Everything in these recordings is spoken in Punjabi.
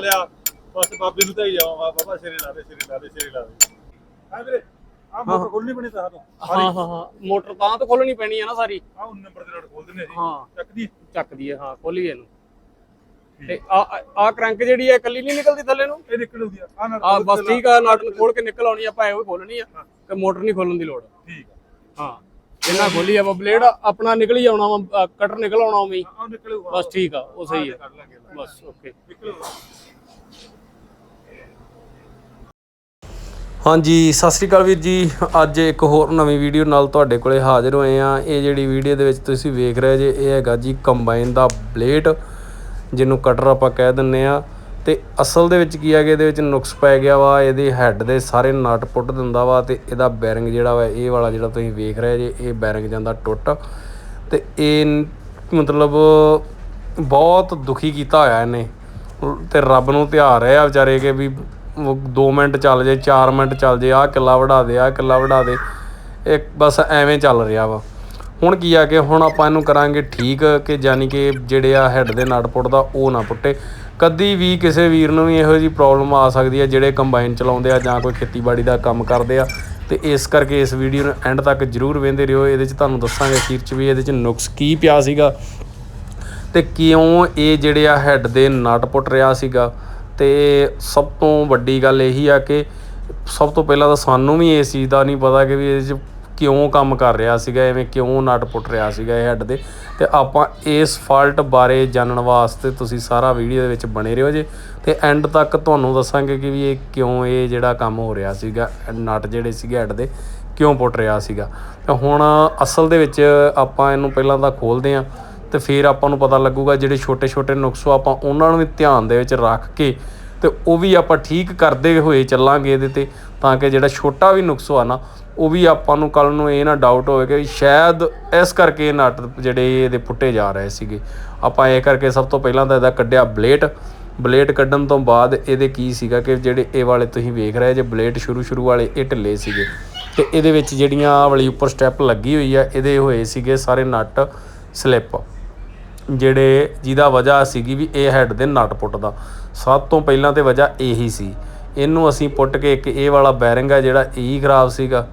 ਲਿਆ। ਬਸ ਬਾਬੇ ਨੂੰ ਤਾਂ ਹੀ ਜਾਵਾਂ। ਬਾਬਾ ਸਿਰੇ ਲਾ ਦੇ ਸਿਰੇ ਲਾ ਦੇ ਸਿਰੇ ਲਾ ਦੇ ਹਾਂ ਵੀਰੇ ਆ ਮੋਟਰ ਖੋਲਣੀ ਬਣੀ ਤਾਂ ਹਾਂ ਹਾਂ ਹਾਂ। ਮੋਟਰ ਤਾਂ ਤਾਂ ਖੋਲਣੀ ਪੈਣੀ ਹੈ ਨਾ ਸਾਰੀ। ਆ ਉਹ ਨੰਬਰ ਦੇ ਨਾਲ ਖੋਲ ਦਿੰਦੇ ਜੀ। ਹਾਂ। ਚੱਕਦੀ ਚੱਕਦੀ ਹੈ ਹਾਂ ਖੋਲੀ ਇਹਨੂੰ। ਤੇ ਆ ਆ ਕ੍ਰੈਂਕ ਜਿਹੜੀ ਹੈ ਇਕੱਲੀ ਨਹੀਂ ਨਿਕਲਦੀ ਥੱਲੇ ਨੂੰ? ਇਹ ਨਿਕਲੂਗੀ ਆ। ਨਾਲ ਆ ਬਸ ਠੀਕ ਆ ਨਟ ਨੂੰ ਖੋਲ ਕੇ ਨਿਕਲ ਆਉਣੀ ਆਪਾਂ ਐਵੇਂ ਖੋਲਣੀ ਆ। ਤੇ ਮੋਟਰ ਨਹੀਂ ਖੋਲਣ ਦੀ ਲੋੜ। ਠੀਕ ਹਾਂ। ਇਹਨਾਂ ਖੋਲੀ ਆ ਬਲੇਡ ਆਪਣਾ ਨਿਕਲ ਹੀ ਆਉਣਾ ਵਾ ਕਟਰ ਨਿਕਲ ਆਉਣਾ ਉਵੇਂ ਹੀ। ਆ ਬਸ ਠੀਕ ਆ ਉਹ ਸਹੀ ਲਾਂਗੇ ਬਸ ਓਕੇ ਹਾਂਜੀ ਸਤਿ ਸ੍ਰੀ ਅਕਾਲ ਵੀਰ ਜੀ। ਅੱਜ ਇੱਕ ਹੋਰ ਨਵੀਂ ਵੀਡੀਓ ਨਾਲ ਤੁਹਾਡੇ ਕੋਲੇ ਹਾਜ਼ਰ ਹੋਏ ਆ। ਇਹ ਜਿਹੜੀ ਵੀਡੀਓ ਦੇ ਵਿੱਚ ਤੁਸੀਂ ਵੇਖ ਰਹੇ ਜੇ ਇਹ ਹੈਗਾ ਜੀ ਕੰਬਾਈਨ ਦਾ ਬਲੇਡ ਜਿਹਨੂੰ ਕਟਰ ਆਪਾਂ ਕਹਿ ਦਿੰਨੇ ਆ। ਤੇ ਅਸਲ ਦੇ ਵਿੱਚ ਕੀ ਆ ਕਿ ਇਹਦੇ ਵਿੱਚ ਨੁਕਸ ਪੈ ਗਿਆ ਵਾ, ਇਹਦੇ ਹੈੱਡ ਦੇ ਸਾਰੇ ਨਟ ਪੁੱਟ ਦਿੰਦਾ ਵਾ ਤੇ ਇਹਦਾ ਬੈਰਿੰਗ ਜਿਹੜਾ ਵਾ, ਇਹ ਵਾਲਾ ਜਿਹੜਾ ਤੁਸੀਂ ਵੇਖ ਰਹੇ ਜੇ, ਇਹ ਬੈਰਿੰਗ ਜਾਂਦਾ ਟੁੱਟ ਤੇ ਇਹ ਮਤਲਬ ਬਹੁਤ ਦੁਖੀ ਕੀਤਾ ਹੋਇਆ ਇਹਨੇ। ਤੇ ਰੱਬ ਨੂੰ ਧਿਆਰ ਰਿਹਾ ਵਿਚਾਰੇ ਕਿ ਵੀ 2 ਮਿੰਟ ਚੱਲ ਜੇ 4 ਮਿੰਟ ਚੱਲ ਜੇ, ਆਹ ਕਿੱਲਾ ਵੜਾ ਦੇ, ਆਹ ਕਿੱਲਾ ਵੜਾ ਦੇ, ਇਹ ਬਸ ਐਵੇਂ ਚੱਲ ਰਿਹਾ ਵਾ। ਹੁਣ ਕੀ ਆ ਕਿ ਹੁਣ ਆਪਾਂ ਇਹਨੂੰ ਕਰਾਂਗੇ ਠੀਕ ਕਿ ਜਾਨੀ ਕਿ ਜਿਹੜੇ ਆ ਹੈੱਡ ਦੇ ਨਟ ਪੁੱਟਦਾ ਉਹ ਨਾ ਪੁੱਟੇ। ਕਦੀ ਵੀ ਕਿਸੇ ਵੀਰ ਨੂੰ ਵੀ ਇਹੋ ਜਿਹੀ ਪ੍ਰੋਬਲਮ ਆ ਸਕਦੀ ਹੈ ਜਿਹੜੇ ਕੰਬਾਈਨ ਚਲਾਉਂਦੇ ਆ ਜਾਂ ਕੋਈ ਖੇਤੀਬਾੜੀ ਦਾ ਕੰਮ ਕਰਦੇ ਆ। ਤੇ ਇਸ ਕਰਕੇ ਇਸ ਵੀਡੀਓ ਨੂੰ ਐਂਡ ਤੱਕ ਜਰੂਰ ਵੇਖਦੇ ਰਹੋ। ਇਹਦੇ 'ਚ ਤੁਹਾਨੂੰ ਦੱਸਾਂਗੇ ਅਖੀਰ 'ਚ ਵੀ ਇਹਦੇ 'ਚ ਨੁਕਸ ਕੀ ਪਿਆ ਸੀਗਾ। ਤੇ ਕਿਉਂ ਇਹ ਜਿਹੜੇ ਆ ਹੈੱਡ ਦੇ ਨਟ ਪੁੱਟ ਰਿਹਾ ਸੀਗਾ। ਤੇ ਸਭ ਤੋਂ ਵੱਡੀ ਗੱਲ ਇਹੀ ਆ ਕਿ ਸਭ ਤੋਂ ਪਹਿਲਾਂ ਤਾਂ ਸਾਨੂੰ ਵੀ ਇਸ ਚੀਜ਼ ਦਾ ਨਹੀਂ ਪਤਾ ਕਿ ਵੀ ਇਹਦੇ 'ਚ ਕਿਉਂ ਕੰਮ ਕਰ ਰਿਹਾ ਸੀਗਾ, ਐਵੇਂ ਕਿਉਂ ਨਟ ਪੁੱਟ ਰਿਹਾ ਸੀਗਾ ਇਹ ਹੈੱਡ ਦੇ? ਤੇ ਆਪਾਂ ਇਸ ਫਾਲਟ ਬਾਰੇ ਜਾਣਨ ਵਾਸਤੇ ਤੁਸੀਂ ਸਾਰਾ ਵੀਡੀਓ ਦੇ ਵਿੱਚ ਬਣੇ ਰਹੋ ਜੇ। ਤੇ ਐਂਡ ਤੱਕ ਤੁਹਾਨੂੰ ਦੱਸਾਂਗੇ ਕਿ ਵੀ ਇਹ ਕਿਉਂ ਇਹ ਜਿਹੜਾ ਕੰਮ ਹੋ ਰਿਹਾ ਸੀਗਾ, ਨਟ ਜਿਹੜੇ ਸੀਗੇ ਹੈੱਡ ਦੇ, ਕਿਉਂ ਪੁੱਟ ਰਿਹਾ ਸੀਗਾ। ਤੇ ਹੁਣ ਅਸਲ ਦੇ ਵਿੱਚ ਆਪਾਂ ਇਹਨੂੰ ਪਹਿਲਾਂ ਤਾਂ ਖੋਲਦੇ ਆਂ ਤੇ ਫਿਰ ਆਪਾਂ ਨੂੰ ਪਤਾ ਲੱਗੂਗਾ ਜਿਹੜੇ ਛੋਟੇ ਛੋਟੇ ਨੁਕਸੋ ਆਪਾਂ ਉਹਨਾਂ ਨੂੰ ਵੀ ਧਿਆਨ ਦੇ ਵਿੱਚ ਰੱਖ ਕੇ ਤੇ ਉਹ ਵੀ ਆਪਾਂ ਠੀਕ ਕਰਦੇ ਹੋਏ ਚੱਲਾਂਗੇ ਇਹਦੇ ਤੇ, ਤਾਂ ਕਿ ਜਿਹੜਾ ਛੋਟਾ ਵੀ ਨੁਕਸੋ ਆ ਨਾ, ਉਹ ਵੀ ਆਪਾਂ ਨੂੰ ਕੱਲ ਨੂੰ ਇਹ ਨਾ ਡਾਊਟ ਹੋਵੇ ਕਿ ਸ਼ਾਇਦ ਇਸ ਕਰਕੇ ਇਹ ਨਟ ਜਿਹੜੇ ਇਹਦੇ ਪੁੱਟੇ ਜਾ ਰਹੇ ਸੀਗੇ। ਆਪਾਂ ਇਹ ਕਰਕੇ ਸਭ ਤੋਂ ਪਹਿਲਾਂ ਤਾਂ ਇਹਦਾ ਕੱਢਿਆ ਬਲੇਟ। ਬਲੇਟ ਕੱਢਣ ਤੋਂ ਬਾਅਦ ਇਹਦੇ ਕੀ ਸੀਗਾ ਕਿ ਜਿਹੜੇ ਇਹ ਵਾਲੇ ਤੁਸੀਂ ਵੇਖ ਰਹੇ ਜੇ, ਬਲੇਟ ਸ਼ੁਰੂ ਸ਼ੁਰੂ ਵਾਲੇ ਇਹ ਢਿੱਲੇ ਸੀਗੇ। ਤੇ ਇਹਦੇ ਵਿੱਚ ਜਿਹੜੀਆਂ ਆਹ ਵਾਲੀ ਉੱਪਰ ਸਟੈਪ ਲੱਗੀ ਹੋਈ ਆ, ਇਹਦੇ ਹੋਏ ਸੀਗੇ ਸਾਰੇ ਨਟ ਸਲਿੱਪ। ਜਿਹੜੇ ਜਿਹਦਾ ਵਜ੍ਹਾ ਸੀਗੀ ਵੀ ਇਹ ਹੈੱਡ ਦੇ ਨਟ ਪੁੱਟਦਾ। ਸਭ ਤੋਂ ਪਹਿਲਾਂ ਤੇ ਵਜ੍ਹਾ ਇਹੀ ਸੀ। ਇਹਨੂੰ ਅਸੀਂ ਪੁੱਟ ਕੇ ਇੱਕ ਇਹ ਵਾਲਾ ਬੈਰਿੰਗ ਆ ਜਿਹੜਾ ਇਹ ਖਰਾਬ ਸੀਗਾ,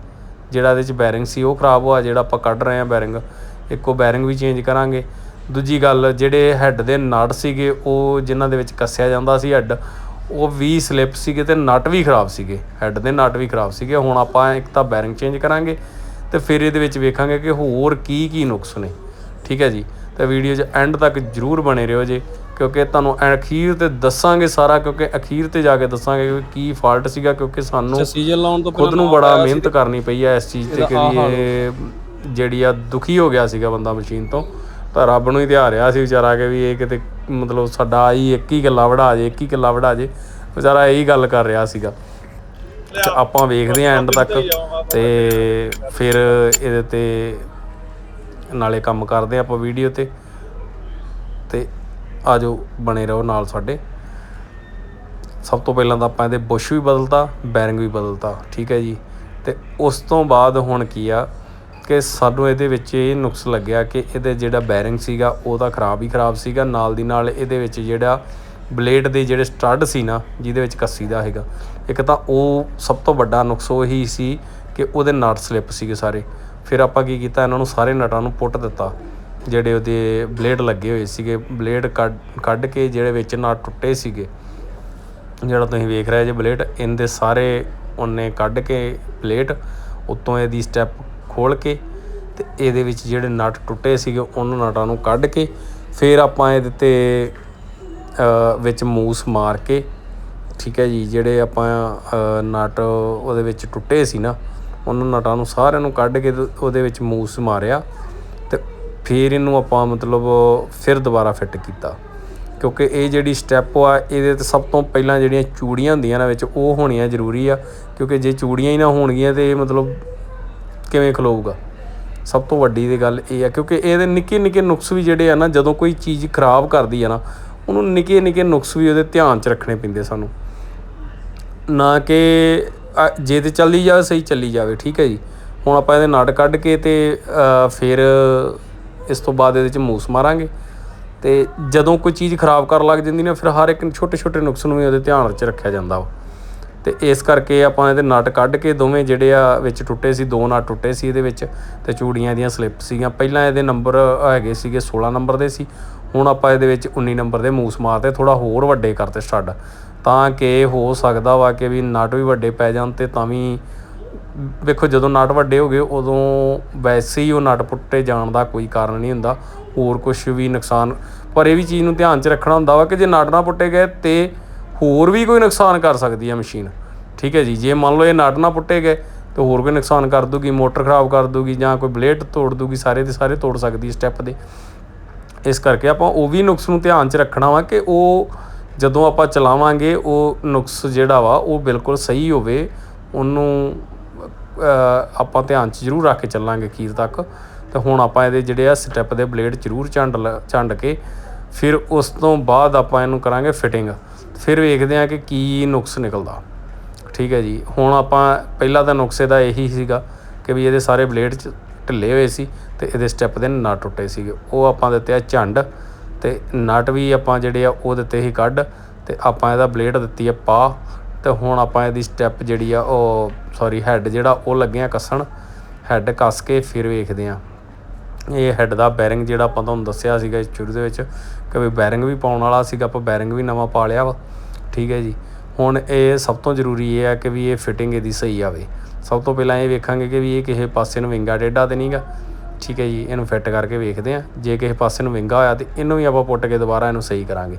ਜਿਹੜਾ ਇਹਦੇ ਚ ਬੈਰਿੰਗ ਸੀ, ਉਹ ਖਰਾਬ ਹੋਇਆ, ਜਿਹੜਾ ਆਪਾਂ ਕੱਢ ਰਹੇ ਆ ਬੈਰਿੰਗ ਇੱਕੋ ਬੈਰਿੰਗ ਵੀ ਚੇਂਜ ਕਰਾਂਗੇ। ਦੂਜੀ ਗੱਲ, ਜਿਹੜੇ ਹੈੱਡ ਦੇ ਨਟ ਸੀਗੇ, ਉਹ ਜਿਨ੍ਹਾਂ ਦੇ ਵਿੱਚ ਕੱਸਿਆ ਜਾਂਦਾ ਸੀ ਹੈੱਡ ਉਹ ਵੀ ਸਲਿੱਪ ਸੀਗੇ ਤੇ ਨਟ ਵੀ ਖਰਾਬ ਸੀਗੇ। ਹੈੱਡ ਦੇ ਨਟ ਵੀ ਖਰਾਬ ਸੀਗੇ। ਹੁਣ ਆਪਾਂ ਇੱਕ ਤਾਂ ਬੈਰਿੰਗ ਚੇਂਜ ਕਰਾਂਗੇ ਤੇ ਫਿਰ ਇਹਦੇ ਵਿੱਚ ਵੇਖਾਂਗੇ ਕਿ ਹੋਰ ਕੀ ਕੀ ਨੁਕਸ ਨੇ। ਠੀਕ ਹੈ ਜੀ? ਤੇ ਵੀਡੀਓ 'ਚ ਐਂਡ ਤੱਕ ਜਰੂਰ ਬਣੇ ਰਹੋ ਜੇ ਕਿਉਂਕਿ ਤੁਹਾਨੂੰ ਅਖੀਰ ਤੇ ਦੱਸਾਂਗੇ ਸਾਰਾ ਕਿਉਂਕਿ ਅਖੀਰ ਤੇ ਜਾ ਕੇ ਦੱਸਾਂਗੇ ਕਿ ਕੀ ਫਾਲਟ ਸੀਗਾ ਕਿਉਂਕਿ ਸਾਨੂੰ ਸੀਜ਼ਨ ਲਾਉਣ ਤੋਂ ਖੁਦ ਨੂੰ ਬੜਾ ਮਿਹਨਤ ਕਰਨੀ ਪਈ ਆ ਇਸ ਚੀਜ਼ ਤੇ ਕਿ ਇਹ ਜਿਹੜੀ ਆ ਦੁਖੀ ਹੋ ਗਿਆ ਸੀਗਾ ਬੰਦਾ ਮਸ਼ੀਨ ਤੋਂ ਤਾਂ ਰੱਬ ਨੂੰ ਹੀ ਧਿਆ ਰਿਹਾ ਸੀ ਵਿਚਾਰਾ ਕਿ ਵੀ ਇਹ ਕਿਤੇ ਮਤਲਬ ਸਾਡਾ ਆਈ ਇੱਕ ਹੀ ਗੱਲਾ ਵੜਾ ਜੇ ਇੱਕ ਹੀ ਗੱਲਾ ਵੜਾ ਜੇ ਵਿਚਾਰਾ ਇਹੀ ਗੱਲ ਕਰ ਰਿਹਾ ਸੀਗਾ। ਆਪਾਂ ਵੇਖਦੇ ਆਂ ਐਂਡ ਤੱਕ ਤੇ ਫਿਰ ਇਹਦੇ ਤੇ ਨਾਲੇ ਕੰਮ ਕਰਦੇ ਆਂ ਆਪਾਂ ਵੀਡੀਓ ਤੇ। ਤੇ ਆਜੋ ਬਣੇ ਰਹੋ ਨਾਲ ਸਾਡੇ। ਸਭ ਤੋਂ ਪਹਿਲਾਂ ਤਾਂ ਆਪਾਂ ਇਹਦੇ ਬੁਸ਼ ਵੀ ਬਦਲਤਾ, ਬੈਰਿੰਗ ਵੀ ਬਦਲਤਾ, ਠੀਕ ਹੈ ਜੀ। ਤੇ ਉਸ ਤੋਂ ਬਾਅਦ ਹੁਣ ਕੀ ਆ ਕਿ ਸਾਨੂੰ ਇਹਦੇ ਵਿੱਚ ਇਹ ਨੁਕਸ ਲੱਗਿਆ ਕਿ ਇਹਦੇ ਜਿਹੜਾ ਬੈਰਿੰਗ ਸੀਗਾ, ਉਹ ਤਾਂ ਖਰਾਬ ਹੀ ਖਰਾਬ ਸੀਗਾ। ਨਾਲ ਦੀ ਨਾਲ ਇਹਦੇ ਵਿੱਚ ਜਿਹੜਾ ਬਲੇਡ ਦੇ ਜਿਹੜੇ ਸਟੱਡ ਸੀ ਨਾ, ਜਿਹਦੇ ਵਿੱਚ ਕੱਸੀ ਦਾ ਹੈਗਾ, ਇੱਕ ਤਾਂ ਉਹ ਸਭ ਤੋਂ ਵੱਡਾ ਨੁਕਸ ਉਹ ਹੀ ਸੀ ਕਿ ਉਹਦੇ ਨਟ ਸਲਿੱਪ ਸੀਗੇ ਸਾਰੇ। ਫਿਰ ਆਪਾਂ ਕੀ ਕੀਤਾ ਇਹਨਾਂ ਨੂੰ ਸਾਰੇ ਨਟਾਂ ਨੂੰ ਪੁੱਟ ਦਿੱਤਾ। ਜਿਹੜੇ ਉਹਦੇ ਬਲੇਡ ਲੱਗੇ ਹੋਏ ਸੀਗੇ ਬਲੇਡ ਕੱਢ ਕੱਢ ਕੇ ਜਿਹੜੇ ਵਿੱਚ ਨਟ ਟੁੱਟੇ ਸੀਗੇ ਜਿਹੜਾ ਤੁਸੀਂ ਵੇਖ ਰਹੇ ਜੇ ਬਲੇਡ ਇਹਦੇ ਸਾਰੇ ਉਹਨੇ ਕੱਢ ਕੇ ਪਲੇਟ ਉੱਤੋਂ ਇਹਦੀ ਸਟੈਪ ਖੋਲ ਕੇ ਤੇ ਇਹਦੇ ਵਿੱਚ ਜਿਹੜੇ ਨਟ ਟੁੱਟੇ ਸੀਗੇ ਉਹਨਾਂ ਨਟਾਂ ਨੂੰ ਕੱਢ ਕੇ ਫਿਰ ਆਪਾਂ ਇਹਦੇ ਤੇ ਵਿੱਚ ਮੂਸ ਮਾਰ ਕੇ ਠੀਕ ਹੈ ਜੀ ਜਿਹੜੇ ਆਪਾਂ ਅ, ਨਟ ਉਹਦੇ ਵਿੱਚ ਟੁੱਟੇ ਸੀ ਨਾ ਉਹਨਾਂ ਨਟਾਂ ਨੂੰ ਸਾਰਿਆਂ ਨੂੰ ਕੱਢ ਕੇ ਉਹਦੇ ਵਿੱਚ ਮੂਸ ਮਾਰਿਆ ਤੇ ਫਿਰ ਇਹਨੂੰ ਆਪਾਂ ਮਤਲਬ ਫਿਰ ਦੁਬਾਰਾ ਫਿੱਟ ਕੀਤਾ। ਕਿਉਂਕਿ ਇਹ ਜਿਹੜੀ ਸਟੈਪ ਆ, ਇਹਦੇ ਤੇ ਸਭ ਤੋਂ ਪਹਿਲਾਂ ਜਿਹੜੀਆਂ ਚੂੜੀਆਂ ਹੁੰਦੀਆਂ ਨੇ ਵਿੱਚ, ਉਹ ਹੋਣੀਆਂ ਜ਼ਰੂਰੀ ਆ। ਕਿਉਂਕਿ ਜੇ ਚੂੜੀਆਂ ਹੀ ਨਾ ਹੋਣਗੀਆਂ ਤੇ ਇਹ ਮਤਲਬ ਕਿਵੇਂ ਖਲੋਊਗਾ? ਸਭ ਤੋਂ ਵੱਡੀ ਦੀ ਗੱਲ ਇਹ ਆ, ਕਿਉਂਕਿ ਇਹਦੇ ਨਿੱਕੇ ਨਿੱਕੇ ਨੁਕਸ ਵੀ ਜਿਹੜੇ ਆ ਨਾ, ਜਦੋਂ ਕੋਈ ਚੀਜ਼ ਖਰਾਬ ਕਰਦੀ ਆ ਨਾ, ਉਹਨੂੰ ਨਿੱਕੇ ਨਿੱਕੇ ਨੁਕਸ ਵੀ ਉਹਦੇ ਧਿਆਨ 'ਚ ਰੱਖਣੇ ਪੈਂਦੇ ਸਾਨੂੰ। ਨਾ ਕਿ ਜੇ ਤੇ ਚੱਲੀ ਜਾਵੇ, ਸਹੀ ਚੱਲੀ ਜਾਵੇ, ਠੀਕ ਹੈ ਜੀ। ਹੁਣ ਆਪਾਂ ਇਹਦੇ ਨਟ ਕੱਢ ਕੇ ਤੇ ਫਿਰ ਇਸ ਤੋਂ ਬਾਅਦ ਇਹਦੇ 'ਚ ਮੂਸ ਮਾਰਾਂਗੇ। ਤੇ ਜਦੋਂ ਕੋਈ ਚੀਜ਼ ਖਰਾਬ ਕਰਨ ਲੱਗ ਜਾਂਦੀ ਨਾ, ਫਿਰ ਹਰ ਇੱਕ ਛੋਟੇ ਛੋਟੇ ਨੁਕਸ ਨੂੰ ਵੀ ਉਹਦੇ ਧਿਆਨ ਵਿੱਚ ਰੱਖਿਆ ਜਾਂਦਾ ਵਾ। ਤੇ ਇਸ ਕਰਕੇ ਆਪਾਂ ਇਹਦੇ ਨਟ ਕੱਢ ਕੇ ਦੋਵੇਂ ਜਿਹੜੇ ਆ ਵਿੱਚ ਟੁੱਟੇ ਸੀ, ਦੋ ਨਟ ਟੁੱਟੇ ਸੀ ਇਹਦੇ ਵਿੱਚ, ਤੇ ਚੂੜੀਆਂ ਦੀਆਂ ਸਲਿੱਪ ਸੀਗੀਆਂ। ਪਹਿਲਾਂ ਇਹਦੇ ਨੰਬਰ ਹੈਗੇ ਸੀਗੇ 16 ਨੰਬਰ ਦੇ ਸੀ। ਹੁਣ ਆਪਾਂ ਇਹਦੇ ਵਿੱਚ 19 ਨੰਬਰ ਦੇ ਮੂਸ ਮਾਰਤੇ ਥੋੜਾ ਹੋਰ ਵੱਡੇ ਕਰਤੇ ਸਟੱਡ। ਤਾਂ ਕਿ ਹੋ ਸਕਦਾ ਵਾ ਕਿ ਵੀ ਨਟ ਵੀ ਵੱਡੇ ਪੈ ਜਾਣ ਤੇ ਤਾਂ ਵੀ ਵੇਖੋ, ਜਦੋਂ ਨਟ ਵੱਡੇ ਹੋ ਗਏ, ਉਦੋਂ ਵੈਸੇ ਹੀ ਉਹ ਨਟ ਪੁੱਟੇ ਜਾਣ ਦਾ ਕੋਈ ਕਾਰਨ ਨਹੀਂ ਹੁੰਦਾ, ਹੋਰ ਕੁਝ ਵੀ ਨੁਕਸਾਨ। ਪਰ ਇਹ ਵੀ ਚੀਜ਼ ਨੂੰ ਧਿਆਨ 'ਚ ਰੱਖਣਾ ਹੁੰਦਾ ਵਾ ਕਿ ਜੇ ਨਟ ਨਾ ਪੁੱਟੇ ਗਏ ਤੇ ਹੋਰ ਵੀ ਕੋਈ ਨੁਕਸਾਨ ਕਰ ਸਕਦੀ ਹੈ ਮਸ਼ੀਨ। ਠੀਕ ਹੈ ਜੀ, ਜੇ ਮੰਨ ਲਓ ਇਹ ਨਟ ਨਾ ਪੁੱਟੇ ਗਏ, ਤੇ ਹੋਰ ਕੋਈ ਨੁਕਸਾਨ ਕਰ ਦੂਗੀ, ਮੋਟਰ ਖਰਾਬ ਕਰ ਦੂਗੀ ਜਾਂ ਕੋਈ ਬਲੇਡ ਤੋੜ ਦੂਗੀ, ਸਾਰੇ ਦੇ ਸਾਰੇ ਤੋੜ ਸਕਦੀ ਸਟੈਪ ਦੇ। ਇਸ ਕਰਕੇ ਆਪਾਂ ਉਹ ਵੀ ਨੁਕਸ ਨੂੰ ਧਿਆਨ 'ਚ ਰੱਖਣਾ ਵਾ ਕਿ ਉਹ ਜਦੋਂ ਆਪਾਂ ਚਲਾਵਾਂਗੇ, ਉਹ ਨੁਕਸ ਜਿਹੜਾ ਵਾ, ਉਹ ਬਿਲਕੁਲ ਸਹੀ ਹੋਵੇ, ਉਹਨੂੰ ਆਪਾਂ ਧਿਆਨ 'ਚ ਜ਼ਰੂਰ ਰੱਖ ਕੇ ਚੱਲਾਂਗੇ ਅਖੀਰ ਤੱਕ। ਤੇ ਹੁਣ ਆਪਾਂ ਇਹਦੇ ਜਿਹੜੇ ਆ ਸਟੈਪ ਦੇ ਬਲੇਡ ਜ਼ਰੂਰ ਝੰਡ ਲ- ਝੰਡ ਕੇ, ਫਿਰ ਉਸ ਤੋਂ ਬਾਅਦ ਆਪਾਂ ਇਹਨੂੰ ਕਰਾਂਗੇ ਫਿਟਿੰਗ ਫਿਰ ਵੇਖਦੇ ਹਾਂ ਕਿ ਕੀ ਨੁਕਸ ਨਿਕਲਦਾ। ਠੀਕ ਹੈ ਜੀ। ਹੁਣ ਆਪਾਂ, ਪਹਿਲਾ ਤਾਂ ਨੁਕਸੇ ਦਾ ਇਹੀ ਸੀਗਾ ਕਿ ਵੀ ਇਹਦੇ ਸਾਰੇ ਬਲੇਡ ਚ ਢਿੱਲੇ ਹੋਏ ਸੀ ਤੇ ਇਹਦੇ ਸਟੈਪ ਦੇ ਨਟ ਟੁੱਟੇ ਸੀਗੇ। ਉਹ ਆਪਾਂ ਦਿੱਤੇ ਆ ਝੰਡ ਤੇ ਨਟ ਵੀ ਆਪਾਂ ਜਿਹੜੇ ਆ ਉਹ ਦਿੱਤੇ ਸੀ ਕੱਢ ਤੇ ਆਪਾਂ ਇਹਦਾ ਬਲੇਡ ਦਿੱਤੀ ਆ ਪਾ ਤੇ ਹੁਣ ਆਪਾਂ ਇਹਦੀ ਸਟੈਪ ਜਿਹੜੀ ਆ ਉਹ ਸੌਰੀ ਹੈੱਡ ਜਿਹੜਾ ਉਹ ਲੱਗੇ ਆ ਕੱਸਣ, ਹੈੱਡ ਕੱਸ ਕੇ ਫਿਰ ਵੇਖਦੇ ਆ। ਇਹ ਹੈੱਡ ਦਾ ਬੈਰਿੰਗ ਜਿਹੜਾ ਆਪਾਂ ਤੁਹਾਨੂੰ ਦੱਸਿਆ ਸੀਗਾ ਸ਼ੁਰੂ ਦੇ ਵਿੱਚ ਕਿ ਵੀ ਬੈਰਿੰਗ ਵੀ ਪਾਉਣ ਵਾਲਾ ਸੀਗਾ, ਆਪਾਂ ਬੈਰਿੰਗ ਵੀ ਨਵਾਂ ਪਾ ਲਿਆ ਵਾ। ਠੀਕ ਹੈ ਜੀ। ਹੁਣ ਇਹ ਸਭ ਤੋਂ ਜ਼ਰੂਰੀ ਇਹ ਹੈ ਕਿ ਵੀ ਇਹ ਫਿਟਿੰਗ ਇਹਦੀ ਸਹੀ ਆਵੇ। ਸਭ ਤੋਂ ਪਹਿਲਾਂ ਇਹ ਵੇਖਾਂਗੇ ਕਿ ਵੀ ਇਹ ਕਿਸੇ ਪਾਸੇ ਨੂੰ ਵਿੰਗਾ ਟੇਢਾ ਤੇ ਨਹੀਂਗਾ। ਠੀਕ ਹੈ ਜੀ, ਇਹਨੂੰ ਫਿੱਟ ਕਰਕੇ ਵੇਖਦੇ ਆ ਜੇ ਕਿਸੇ ਪਾਸੇ ਨੂੰ ਵਿੰਗਾ ਹੋਇਆ ਤੇ ਇਹਨੂੰ ਵੀ ਆਪਾਂ ਪੁੱਟ ਕੇ ਦੁਬਾਰਾ ਇਹਨੂੰ ਸਹੀ ਕਰਾਂਗੇ।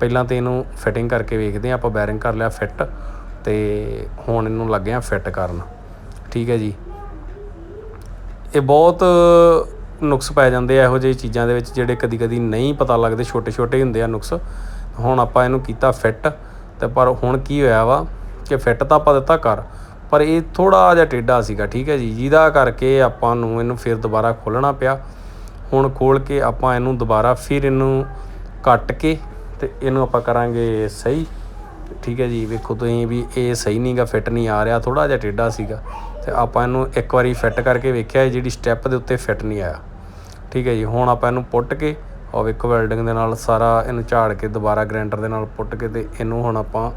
ਪਹਿਲਾਂ ਤੇ ਇਹਨੂੰ ਫਿਟਿੰਗ ਕਰਕੇ ਵੇਖਦੇ ਆ ਆਪਾਂ ਬੈਰਿੰਗ ਕਰ ਲਿਆ ਫਿੱਟ ਤੇ ਹੁਣ ਇਹਨੂੰ ਲੱਗੇ ਆ ਫਿੱਟ ਕਰਨ। ਠੀਕ ਹੈ ਜੀ। ਇਹ ਬਹੁਤ ਨੁਕਸ ਪੈ ਜਾਂਦੇ ਆ ਇਹੋ ਜਿਹੀ ਚੀਜ਼ਾਂ ਦੇ ਵਿੱਚ ਜਿਹੜੇ ਕਦੀ ਕਦੀ ਨਹੀਂ ਪਤਾ ਲੱਗਦੇ ਛੋਟੇ ਛੋਟੇ ਹੁੰਦੇ ਆ ਨੁਕਸ। ਹੁਣ ਆਪਾਂ ਇਹਨੂੰ ਕੀਤਾ ਫਿੱਟ ਤੇ ਪਰ ਹੁਣ ਕੀ ਹੋਇਆ ਵਾ ਕਿ ਫਿੱਟ ਤਾਂ ਆਪਾਂ ਦਿੱਤਾ ਕਰ, ਪਰ ਇਹ ਥੋੜਾ ਜਿਹਾ ਟੇਢਾ ਸੀਗਾ, ਠੀਕ ਹੈ ਜੀ? ਜਿਹਦਾ ਕਰਕੇ ਆਪਾਂ ਨੂੰ ਇਹਨੂੰ ਫਿਰ ਦੁਬਾਰਾ ਖੋਲਣਾ ਪਿਆ। ਹੁਣ ਖੋਲ ਕੇ ਆਪਾਂ ਇਹਨੂੰ ਦੁਬਾਰਾ ਫਿਰ ਇਹਨੂੰ ਕੱਟ ਕੇ ਤੇ ਇਹਨੂੰ ਆਪਾਂ ਕਰਾਂਗੇ ਸਹੀ। ਠੀਕ ਹੈ ਜੀ, ਵੇਖੋ ਤੁਸੀਂ ਵੀ ਇਹ ਸਹੀ ਨਹੀਂਗਾ ਫਿੱਟ ਨਹੀਂ ਆ ਰਿਹਾ ਥੋੜਾ ਜਿਹਾ ਟੇਢਾ ਸੀਗਾ। ਤੇ ਆਪਾਂ ਇਹਨੂੰ ਇੱਕ ਵਾਰੀ ਫਿੱਟ ਕਰਕੇ ਵੇਖਿਆ ਜਿਹੜੀ ਸਟੈਪ ਦੇ ਉੱਤੇ ਫਿੱਟ ਨਹੀਂ ਆਇਆ। ਠੀਕ ਹੈ ਜੀ, ਹੁਣ ਆਪਾਂ ਇਹਨੂੰ ਪੁੱਟ ਕੇ ਉਹ ਵੇਖੋ ਵੈਲਡਿੰਗ ਦੇ ਨਾਲ ਸਾਰਾ ਇਹਨੂੰ ਝਾੜ ਕੇ ਦੁਬਾਰਾ ਗ੍ਰੈਂਡਰ ਦੇ ਨਾਲ ਪੁੱਟ ਕੇ ਤੇ ਇਹਨੂੰ ਹੁਣ ਆਪਾਂ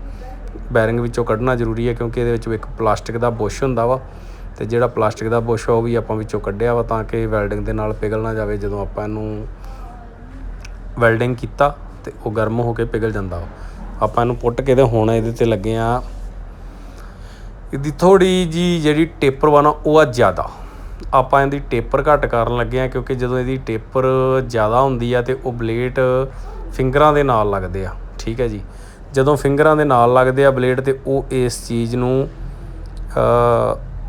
ਬੈਰਿੰਗ ਵਿੱਚੋਂ ਕੱਢਣਾ ਜ਼ਰੂਰੀ ਹੈ ਕਿਉਂਕਿ ਇਹਦੇ ਵਿੱਚ ਇੱਕ ਪਲਾਸਟਿਕ ਦਾ ਬੁਸ਼ ਹੁੰਦਾ ਵਾ ਤੇ ਜਿਹੜਾ ਪਲਾਸਟਿਕ ਦਾ ਬੁਸ਼ ਆ ਉਹ ਵੀ ਆਪਾਂ ਵਿੱਚੋਂ ਕੱਢਿਆ ਵਾ ਤਾਂ ਕਿ ਵੈਲਡਿੰਗ ਦੇ ਨਾਲ ਪਿਘਲ ਨਾ ਜਾਵੇ ਜਦੋਂ ਆਪਾਂ ਇਹਨੂੰ ਵੈਲਡਿੰਗ ਕੀਤਾ ਤੇ ਉਹ ਗਰਮ ਹੋ ਕੇ ਪਿਘਲ ਜਾਂਦਾ ਵਾ। ਆਪਾਂ ਇਹਨੂੰ ਪੁੱਟ ਕੇ ਤੇ ਹੁਣ ਇਹਦੇ ਤੇ ਲੱਗੇ ਆ। ਇਹਦੀ ਥੋੜੀ ਜੀ ਜਿਹੜੀ ਟੇਪਰ ਵਾ ਨਾ ਉਹ ਆ ਜ਼ਿਆਦਾ। ਆਪਾਂ ਇਹਦੀ ਟੇਪਰ ਘੱਟ ਕਰਨ ਲੱਗੇ ਆ ਕਿਉਂਕਿ ਜਦੋਂ ਇਹਦੀ ਟੇਪਰ ਜ਼ਿਆਦਾ ਹੁੰਦੀ ਆ ਤੇ ਉਹ ਬਲੇਡ ਫਿੰਗਰਾਂ ਦੇ ਨਾਲ ਲੱਗਦੇ ਆ, ਠੀਕ ਹੈ ਜੀ। ਜਦੋਂ ਫਿੰਗਰਾਂ ਦੇ ਨਾਲ ਲੱਗਦੇ ਆ ਬਲੇਡ ਤੇ ਉਹ ਇਸ ਚੀਜ਼ ਨੂੰ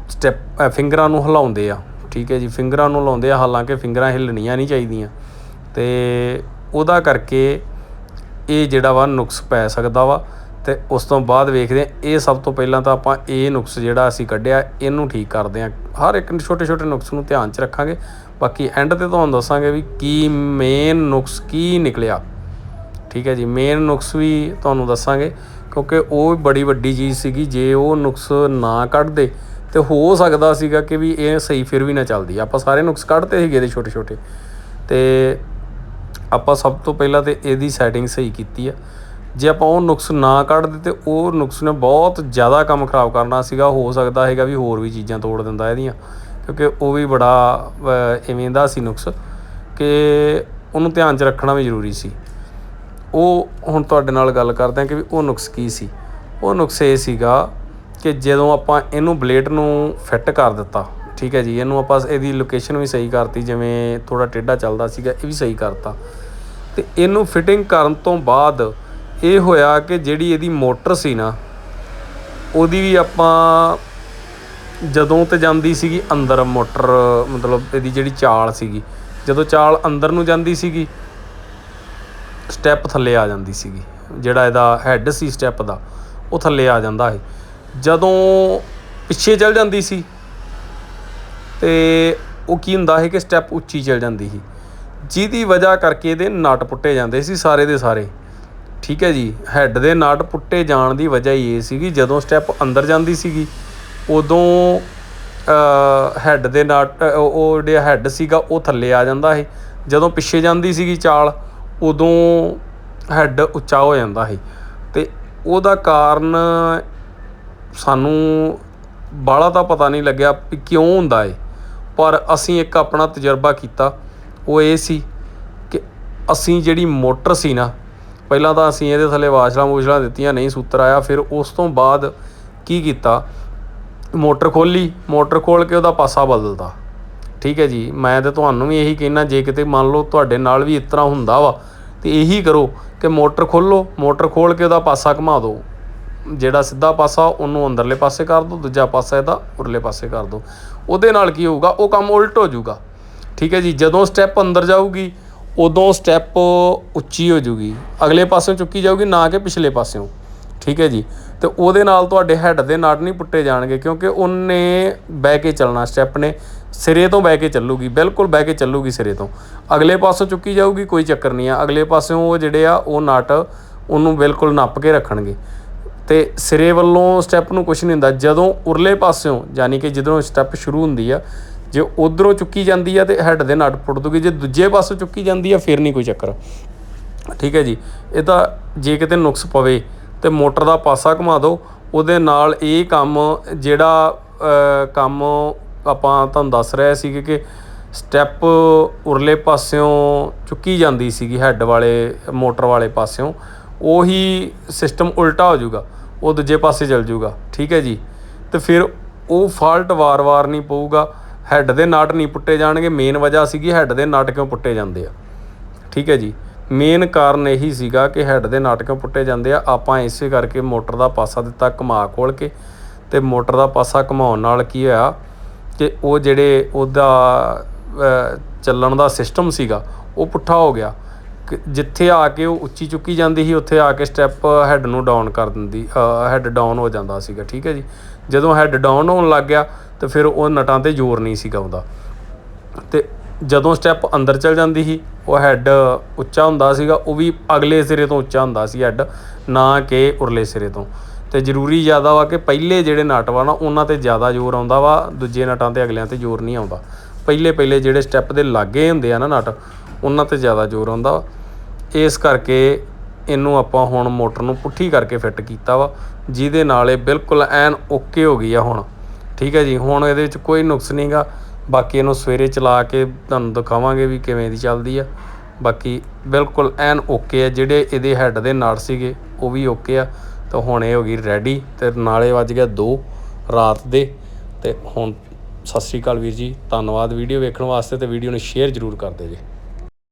ਸਟੈਪ ਫਿੰਗਰਾਂ ਨੂੰ ਹਿਲਾਉਂਦੇ ਆ, ਠੀਕ ਹੈ ਜੀ। ਫਿੰਗਰਾਂ ਨੂੰ ਹਿਲਾਉਂਦੇ ਆ, ਹਾਲਾਂਕਿ ਫਿੰਗਰਾਂ ਹਿੱਲਣੀਆਂ ਨਹੀਂ ਚਾਹੀਦੀਆਂ। ਅਤੇ ਉਹਦਾ ਕਰਕੇ ਇਹ ਜਿਹੜਾ ਵਾ ਨੁਕਸ ਪੈ ਸਕਦਾ ਵਾ। ਅਤੇ ਉਸ ਤੋਂ ਬਾਅਦ ਵੇਖਦੇ ਹਾਂ, ਇਹ ਸਭ ਤੋਂ ਪਹਿਲਾਂ ਤਾਂ ਆਪਾਂ ਇਹ ਨੁਕਸ ਜਿਹੜਾ ਅਸੀਂ ਕੱਢਿਆ, ਇਹਨੂੰ ਠੀਕ ਕਰਦੇ ਹਾਂ। ਹਰ ਇੱਕ ਛੋਟੇ ਛੋਟੇ ਨੁਕਸ ਨੂੰ ਧਿਆਨ 'ਚ ਰੱਖਾਂਗੇ। ਬਾਕੀ ਐਂਡ ਤੇ ਤੁਹਾਨੂੰ ਦੱਸਾਂਗੇ ਵੀ ਕੀ ਮੇਨ ਨੁਕਸ ਕੀ ਨਿਕਲਿਆ। ਠੀਕ ਹੈ ਜੀ ਮੇਨ ਨੁਕਸ ਵੀ ਤੁਹਾਨੂੰ ਦੱਸਾਂਗੇ, ਕਿਉਂਕਿ ਉਹ ਬੜੀ ਵੱਡੀ ਚੀਜ਼ ਸੀਗੀ, ਜੇ ਉਹ ਨੁਕਸ ਨਾ ਕੱਢਦੇ ਤੇ ਹੋ ਸਕਦਾ ਸੀਗਾ ਕਿ ਵੀ ਇਹ ਸਹੀ ਫਿਰ ਵੀ ਨਾ ਚੱਲਦੀ। ਆਪਾਂ ਸਾਰੇ ਨੁਕਸ ਕੱਢਤੇ ਸੀਗੇ ਇਹਦੇ ਛੋਟੇ ਛੋਟੇ। ਤੇ ਆਪਾਂ ਸਭ ਤੋਂ ਪਹਿਲਾਂ ਤੇ ਇਹਦੀ ਸੈਟਿੰਗ ਸਹੀ ਕੀਤੀ ਆ। ਜੇ ਆਪਾਂ ਉਹ ਨੁਕਸ ਨਾ ਕੱਢਦੇ ਤੇ ਉਹ ਨੁਕਸ ਨੇ ਬਹੁਤ ਜ਼ਿਆਦਾ ਕੰਮ ਖਰਾਬ ਕਰਨਾ ਸੀਗਾ। ਹੋ ਸਕਦਾ ਹੈਗਾ ਵੀ ਹੋਰ ਵੀ ਚੀਜ਼ਾਂ ਤੋੜ ਦਿੰਦਾ ਇਹਦੀਆਂ, ਕਿਉਂਕਿ ਉਹ ਵੀ ਬੜਾ ਇਵੇਂ ਦਾ ਸੀ ਨੁਕਸ ਕਿ ਉਹਨੂੰ ਧਿਆਨ 'ਚ ਰੱਖਣਾ ਵੀ ਜ਼ਰੂਰੀ ਸੀ। ਉਹ ਹੁਣ ਤੁਹਾਡੇ ਨਾਲ ਗੱਲ ਕਰਦੇ ਹਾਂ ਕਿ ਵੀ ਉਹ ਨੁਕਸ ਕੀ ਸੀ। ਉਹ ਨੁਕਸ ਇਹ ਸੀਗਾ ਕਿ ਜਦੋਂ ਆਪਾਂ ਇਹਨੂੰ ਬਲੇਡ ਨੂੰ ਫਿੱਟ ਕਰ ਦਿੱਤਾ, ਠੀਕ ਹੈ ਜੀ, ਇਹਨੂੰ ਆਪਾਂ ਇਹਦੀ ਲੋਕੇਸ਼ਨ ਵੀ ਸਹੀ ਕਰਤੀ, ਜਿਵੇਂ ਥੋੜਾ ਟੇਢਾ ਚੱਲਦਾ ਸੀਗਾ, ਇਹ ਵੀ ਸਹੀ ਕਰਤਾ। ਤੇ ਇਹਨੂੰ ਫਿਟਿੰਗ ਕਰਨ ਤੋਂ ਬਾਅਦ ਇਹ ਹੋਇਆ ਕਿ ਜਿਹੜੀ ਇਹਦੀ ਮੋਟਰ ਸੀ ਨਾ, ਉਹਦੀ ਵੀ ਆਪਾਂ ਜਦੋਂ ਤੇ ਜਾਂਦੀ ਸੀਗੀ ਅੰਦਰ ਮੋਟਰ, ਮਤਲਬ ਇਹਦੀ ਜਿਹੜੀ ਚਾਲ ਸੀਗੀ, ਜਦੋਂ ਚਾਲ ਅੰਦਰ ਨੂੰ ਜਾਂਦੀ ਸੀਗੀ ਸਟੈਪ ਥੱਲੇ ਆ ਜਾਂਦੀ ਸੀਗੀ, ਜਿਹੜਾ ਇਹਦਾ ਹੈੱਡ ਸੀ ਸਟੈਪ ਦਾ, ਉਹ ਥੱਲੇ ਆ ਜਾਂਦਾ ਸੀ। ਜਦੋਂ ਪਿੱਛੇ ਚਲ ਜਾਂਦੀ ਸੀ, ਤੇ ਉਹ ਕੀ ਹੁੰਦਾ ਹੈ ਕਿ ਸਟੈਪ ਉੱਚੀ ਚਲ ਜਾਂਦੀ ਸੀ, ਜਿਹਦੀ ਵਜ੍ਹਾ ਕਰਕੇ ਇਹਦੇ ਨਟ ਪੁੱਟੇ ਜਾਂਦੇ ਸੀ ਸਾਰੇ ਦੇ ਸਾਰੇ। ਠੀਕ ਹੈ ਜੀ ਹੈੱਡ ਦੇ ਨਾਟ ਪੁੱਟੇ ਜਾਣ ਦੀ ਵਜ੍ਹਾ ਹੀ ਇਹ ਸੀਗੀ, ਜਦੋਂ ਸਟੈਪ ਅੰਦਰ ਜਾਂਦੀ ਸੀਗੀ, ਉਦੋਂ ਹੈੱਡ ਦੇ ਨਾਟ ਉਹ ਜਿਹੜਾ ਹੈੱਡ ਸੀਗਾ, ਉਹ ਥੱਲੇ ਆ ਜਾਂਦਾ ਹੈ ਜਦੋਂ ਪਿੱਛੇ ਜਾਂਦੀ ਸੀਗੀ ਚਾਲ, ਉਦੋਂ ਹੈੱਡ ਉੱਚਾ ਹੋ ਜਾਂਦਾ ਸੀ। ਤੇ ਉਹਦਾ ਕਾਰਨ ਸਾਨੂੰ ਬਾਹਲਾ ਤਾਂ ਪਤਾ ਨਹੀਂ ਲੱਗਿਆ ਵੀ ਕਿਉਂ ਹੁੰਦਾ ਏ ਪਰ ਅਸੀਂ ਇੱਕ ਆਪਣਾ ਤਜਰਬਾ ਕੀਤਾ। ਉਹ ਇਹ ਸੀ ਕਿ ਅਸੀਂ ਜਿਹੜੀ ਮੋਟਰ ਸੀ ਨਾ ਪਹਿਲਾਂ ਤਾਂ ਅਸੀਂ ਇਹਦੇ ਥੱਲੇ ਵਾਸ਼ਲਾਂ ਵੂਸ਼ਲਾਂ ਦਿੱਤੀਆਂ, ਨਹੀਂ ਸੂਤਰ ਆਇਆ। ਫਿਰ ਉਸ ਤੋਂ ਬਾਅਦ ਕੀ ਕੀਤਾ? ਮੋਟਰ ਖੋਲੀ ਮੋਟਰ ਖੋਲ ਕੇ ਉਹਦਾ ਪਾਸਾ ਬਦਲਦਾ ਠੀਕ ਹੈ ਜੀ, ਮੈਂ ਤੇ ਤੁਹਾਨੂੰ ਵੀ ਇਹੀ ਕਹਿਣਾ ਜੇ ਕਿਤੇ ਮੰਨ ਲਓ ਤੁਹਾਡੇ ਨਾਲ ਵੀ ਇਸ ਤਰ੍ਹਾਂ ਹੁੰਦਾ ਵਾ, ਤੇ ਇਹੀ ਕਰੋ ਕਿ ਮੋਟਰ ਖੋਲੋ ਮੋਟਰ ਖੋਲ ਕੇ ਉਹਦਾ ਪਾਸਾ ਘੁਮਾ ਦਿਓ। ਜਿਹੜਾ ਸਿੱਧਾ ਪਾਸਾ, ਉਹਨੂੰ ਅੰਦਰਲੇ ਪਾਸੇ ਕਰ ਦਿਓ, ਦੂਜਾ ਪਾਸਾ ਇਹਦਾ ਉਰਲੇ ਪਾਸੇ ਕਰ ਦਿਓ। ਉਹਦੇ ਨਾਲ ਕੀ ਹੋਊਗਾ? ਉਹ ਕੰਮ ਉਲਟ ਹੋ ਜਾਊਗਾ। ਠੀਕ ਹੈ ਜੀ, ਜਦੋਂ ਸਟੈਪ ਅੰਦਰ ਜਾਊਗੀ ਉਦੋਂ ਸਟੈਪ ਉੱਚੀ ਹੋ ਜਾਊਗੀ ਅਗਲੇ ਪਾਸਿਓਂ ਚੁੱਕੀ ਜਾਊਗੀ, ਨਾ ਕਿ ਪਿਛਲੇ ਪਾਸਿਓਂ। ਠੀਕ ਹੈ ਜੀ? ਤੇ ਉਹਦੇ ਨਾਲ ਤੁਹਾਡੇ ਹੈੱਡ ਦੇ ਨਟ ਨਹੀਂ ਪੁੱਟੇ ਜਾਣਗੇ, ਕਿਉਂਕਿ ਉਹਨੇ ਬਹਿ ਕੇ ਚੱਲਣਾ ਸਟੈਪ ਨੇ ਸਿਰੇ ਤੋਂ ਬਹਿ ਕੇ ਚੱਲੂਗੀ, ਬਿਲਕੁਲ ਬਹਿ ਕੇ ਚੱਲੂਗੀ ਸਿਰੇ ਤੋਂ। ਅਗਲੇ ਪਾਸੋਂ ਚੁੱਕੀ ਜਾਊਗੀ, ਕੋਈ ਚੱਕਰ ਨਹੀਂ ਆ। ਅਗਲੇ ਪਾਸਿਓਂ ਉਹ ਜਿਹੜੇ ਆ, ਉਹ ਨਾਟ ਉਹਨੂੰ ਬਿਲਕੁਲ ਨੱਪ ਕੇ ਰੱਖਣਗੇ। ਤੇ ਸਿਰੇ ਵੱਲੋਂ ਸਟੈਪ ਨੂੰ ਕੁਝ ਨਹੀਂ ਹੁੰਦਾ। ਜਦੋਂ ਉਰਲੇ ਪਾਸਿਓਂ, ਯਾਨੀ ਕਿ ਜਦੋਂ ਸਟੈਪ ਸ਼ੁਰੂ ਹੁੰਦੀ ਆ ਜੇ ਉਧਰੋਂ ਚੁੱਕੀ ਜਾਂਦੀ ਆ ਤੇ ਹੈੱਡ ਦੇ ਨਟ ਪੁੱਟ ਦੂਗੀ, ਜੇ ਦੂਜੇ ਪਾਸੋਂ ਚੁੱਕੀ ਜਾਂਦੀ ਆ, ਫਿਰ ਨਹੀਂ ਕੋਈ ਚੱਕਰ। ਠੀਕ ਹੈ ਜੀ? ਇਹ ਤਾਂ ਜੇ ਕਿਤੇ ਨੁਕਸ ਪਵੇ ਤੇ ਮੋਟਰ ਦਾ ਪਾਸਾ ਘੁਮਾ ਦਿਓ, ਉਹਦੇ ਨਾਲ ਇਹ ਕੰਮ ਜਿਹੜਾ ਕੰਮ ਆਪਾਂ ਤੁਹਾਨੂੰ ਦੱਸ ਰਹੇ ਸੀ ਕਿ ਸਟੈਪ ਉਰਲੇ ਪਾਸਿਓਂ ਚੁੱਕੀ ਜਾਂਦੀ ਸੀਗੀ ਹੈੱਡ ਵਾਲੇ, ਮੋਟਰ ਵਾਲੇ ਪਾਸਿਓਂ, ਉਹੀ ਸਿਸਟਮ ਉਲਟਾ ਹੋ ਜਾਊਗਾ, ਉਹ ਦੂਜੇ ਪਾਸੇ ਚੱਲ ਜਾਊਗਾ। ਠੀਕ ਹੈ ਜੀ? ਤੇ ਫਿਰ ਉਹ ਫਾਲਟ ਵਾਰ-ਵਾਰ ਨਹੀਂ ਪਊਗਾ ਹੈੱਡ ਦੇ ਨਟ ਨਹੀਂ ਪੁੱਟੇ ਜਾਣਗੇ ਮੇਨ ਵਜ੍ਹਾ ਸੀਗੀ ਹੈੱਡ ਦੇ ਨਟ ਕਿਉਂ ਪੁੱਟੇ ਜਾਂਦੇ ਆ। ਠੀਕ ਹੈ ਜੀ ਮੇਨ ਕਾਰਨ ਇਹੀ ਸੀਗਾ ਕਿ ਹੈੱਡ ਦੇ ਨਟ ਕਿਉਂ ਪੁੱਟੇ ਜਾਂਦੇ ਆ, ਆਪਾਂ ਇਸੇ ਕਰਕੇ ਮੋਟਰ ਦਾ ਪਾਸਾ ਦਿੱਤਾ ਘੁਮਾ ਖੋਲ ਕੇ ਤੇ ਮੋਟਰ ਦਾ ਪਾਸਾ ਘੁਮਾਉਣ ਨਾਲ ਕੀ ਹੋਇਆ ਕਿ ਉਹ ਜਿਹੜੇ ਉਹਦਾ ਚੱਲਣ ਦਾ ਸਿਸਟਮ ਸੀਗਾ, ਉਹ ਪੁੱਠਾ ਹੋ ਗਿਆ। ਕਿ ਜਿੱਥੇ ਆ ਕੇ ਉਹ ਉੱਚੀ ਚੁੱਕੀ ਜਾਂਦੀ ਸੀ, ਉੱਥੇ ਆ ਕੇ ਸਟੈਪ ਹੈੱਡ ਨੂੰ ਡਾਊਨ ਕਰ ਦਿੰਦੀ ਹੈੱਡ ਡਾਊਨ ਹੋ ਜਾਂਦਾ ਸੀਗਾ। ਠੀਕ ਹੈ ਜੀ, ਜਦੋਂ ਹੈੱਡ ਡਾਊਨ ਹੋਣ ਲੱਗ ਗਿਆ ਤੇ ਫਿਰ ਉਹ ਨਟਾਂ ਤੇ ਜ਼ੋਰ ਨਹੀਂ ਸੀਗਾ ਆਉਂਦਾ। ਤੇ ਜਦੋਂ ਸਟੈਪ ਅੰਦਰ ਚਲ ਜਾਂਦੀ ਸੀ, ਉਹ ਹੈੱਡ ਉੱਚਾ ਹੁੰਦਾ ਸੀਗਾ, ਉਹ ਵੀ ਅਗਲੇ ਸਿਰੇ ਤੋਂ ਉੱਚਾ ਹੁੰਦਾ ਸੀ ਹੈੱਡ ਨਾ ਕਿ ਉਰਲੇ ਸਿਰੇ ਤੋਂ। ਤੇ ਜ਼ਰੂਰੀ ਜ਼ਿਆਦਾ ਵਾ ਕਿ ਪਹਿਲੇ ਜਿਹੜੇ ਨਟ ਵਾ ਨਾ, ਉਹਨਾਂ ਤੇ ਜ਼ਿਆਦਾ ਜ਼ੋਰ ਆਉਂਦਾ ਵਾ, ਦੂਜੇ ਨਟਾਂ ਤੇ ਅਗਲਿਆਂ ਤੇ ਜ਼ੋਰ ਨਹੀਂ ਆਉਂਦਾ। ਪਹਿਲੇ ਪਹਿਲੇ ਜਿਹੜੇ ਸਟੈਪ ਦੇ ਲਾਗੇ ਹੁੰਦੇ ਆ ਨਾ ਨਟ, ਉਹਨਾਂ ਤੇ ਜ਼ਿਆਦਾ ਜ਼ੋਰ ਆਉਂਦਾ ਵਾ। ਇਸ ਕਰਕੇ ਇਹਨੂੰ ਆਪਾਂ ਹੁਣ ਮੋਟਰ ਨੂੰ ਪੁੱਠੀ ਕਰਕੇ ਫਿੱਟ ਕੀਤਾ ਵਾ, ਜਿਹਦੇ ਨਾਲ ਇਹ ਬਿਲਕੁਲ ਐਨ ਓਕੇ ਹੋ ਗਈ ਆ ਹੁਣ। ਠੀਕ ਹੈ ਜੀ, ਹੁਣ ਇਹਦੇ ਵਿੱਚ ਕੋਈ ਨੁਕਸ ਨਹੀਂ ਗਾ। ਬਾਕੀ ਇਹਨੂੰ ਸਵੇਰੇ ਚਲਾ ਕੇ ਤੁਹਾਨੂੰ ਦਿਖਾਵਾਂਗੇ ਵੀ ਕਿਵੇਂ ਦੀ ਚੱਲਦੀ ਆ। ਬਾਕੀ ਬਿਲਕੁਲ ਐਨ ਓਕੇ ਆ, ਜਿਹੜੇ ਇਹਦੇ ਹੈੱਡ ਦੇ ਨਾੜ ਸੀਗੇ, ਉਹ ਵੀ ਓਕੇ ਆ। ਤਾਂ ਹੁਣ ਇਹ ਹੋ ਗਈ ਰੈਡੀ ਤੇ ਨਾਲੇ ਵੱਜ ਗਿਆ 2 ਰਾਤ ਦੇ। ਤੇ ਹੁਣ ਸਤਿ ਸ਼੍ਰੀ ਅਕਾਲ ਵੀਰ ਜੀ, ਧੰਨਵਾਦ। ਵੀਡੀਓ ਵੇਖਣ ਵਾਸਤੇ ਤੇ ਵੀਡੀਓ ਨੂੰ ਸ਼ੇਅਰ ਜ਼ਰੂਰ ਕਰ ਦਿਓ ਜੀ।